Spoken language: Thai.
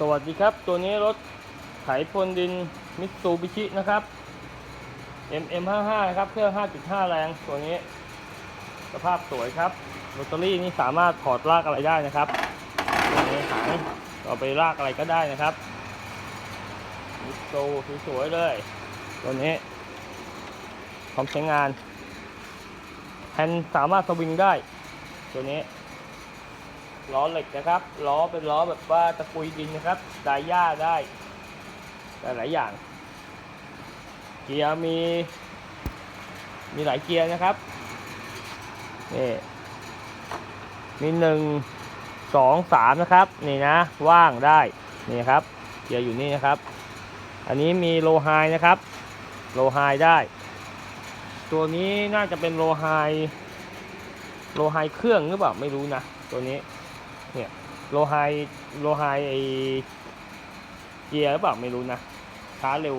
สวัสดีครับ ตัวนี้รถไถพรวนดินมิตซูบิชินะครับ MM55 นะครับ เครื่อง 5.5 แรง ตัวนี้ สภาพสวยครับแบตเตอรี่นี่สามารถถอดลากอะไรได้นะครับตัวนี้หางเอาไปลากอะไรก็ได้นะครับมิตซูสวยๆเลย ตัวนี้พร้อมใช้งานแฮนด์สามารถสวิงได้ ตัวนี้ ล้อเหล็กนะครับ ล้อเป็นล้อแบบว่าตะกุยดินนะครับดายหญ้าได้หลายอย่าง เกียร์มี มีหลายเกียร์นะครับนี่มีหนึ่งสองสามนะครับ นี่นะ ว่างได้ นี่ครับเกียร์อยู่นี่นะครับ อันนี้มีโลไฮนะครับ โลไฮได้ ตัวนี้น่าจะเป็นโลไฮโลไฮเครื่องหรือเปล่าไม่รู้นะ ตัวนี้ เนี่ยโลไฮโลไฮไอเกียร์หรือเปล่าไม่รู้นะช้าเร็ว